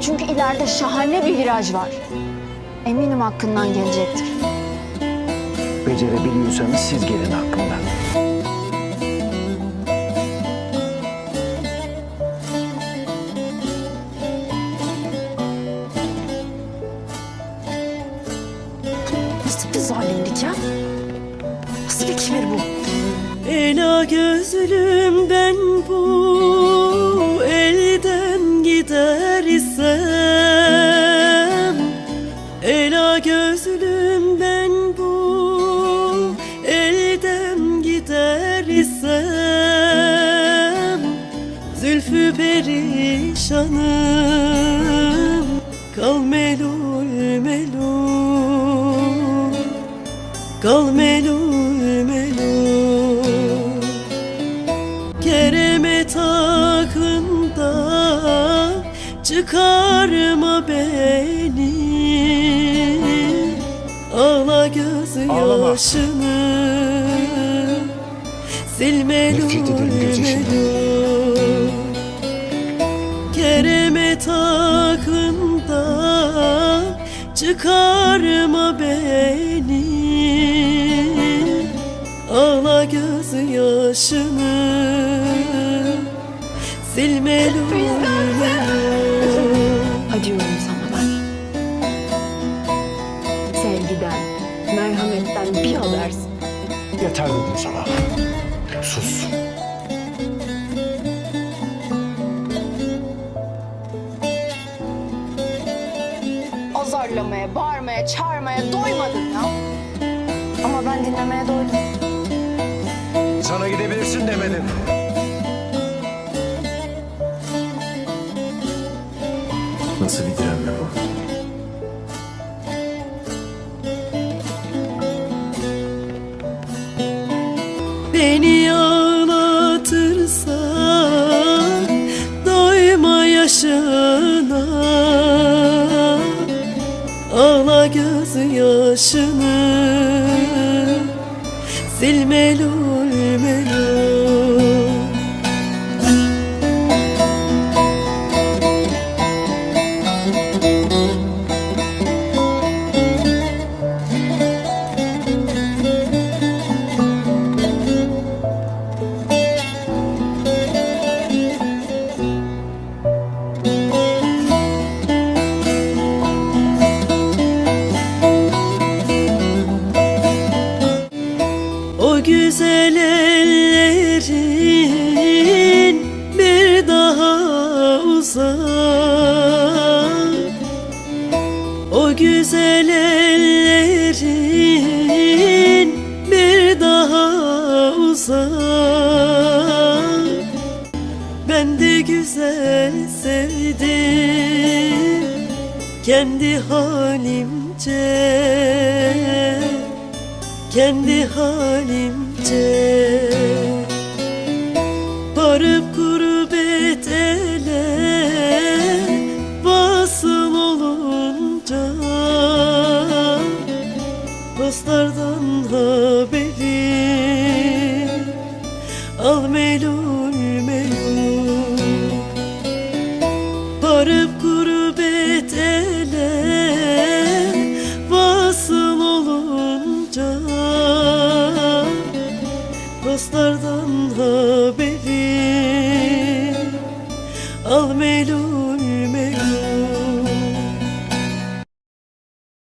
Çünkü ileride şahane bir viraj var. Eminim hakkından gelecektir. Becerebiliyorsanız siz gelin hakkımdan. Nasıl bir zalimlik ya? Nasıl bir kibir bu? Ela gözlüm ben bu isem Ela gözlüm ben bu elden gider isem Zülfü perişanım. Kal melul melul Kal melul Çıkarma beni. Ağla göz Ağlama. yaşını. Sil melul Nefret ederim gözyaşından. Keremet aklında Çıkarma beni. Ağla göz yaşını. Silme Acıyorum sana ben. Sevgiden, merhametten bir habersin. Yeter dedim sana. Sus. Azarlamaya, bağırmaya, çağırmaya doymadın ya. Ama ben dinlemeye doydum. Sana gidebilirsin demedim. Nasıl bir direnme bu? Beni ağlatırsa Doyma yaşına Ağla göz yaşını Sil melul güzel ellerin bir daha uzak O güzel ellerin bir daha uzak Ben de güzel sevdim kendi halimce kendi halimce Varıp gurbet ele Vasıl olunca. Dostlardan al melun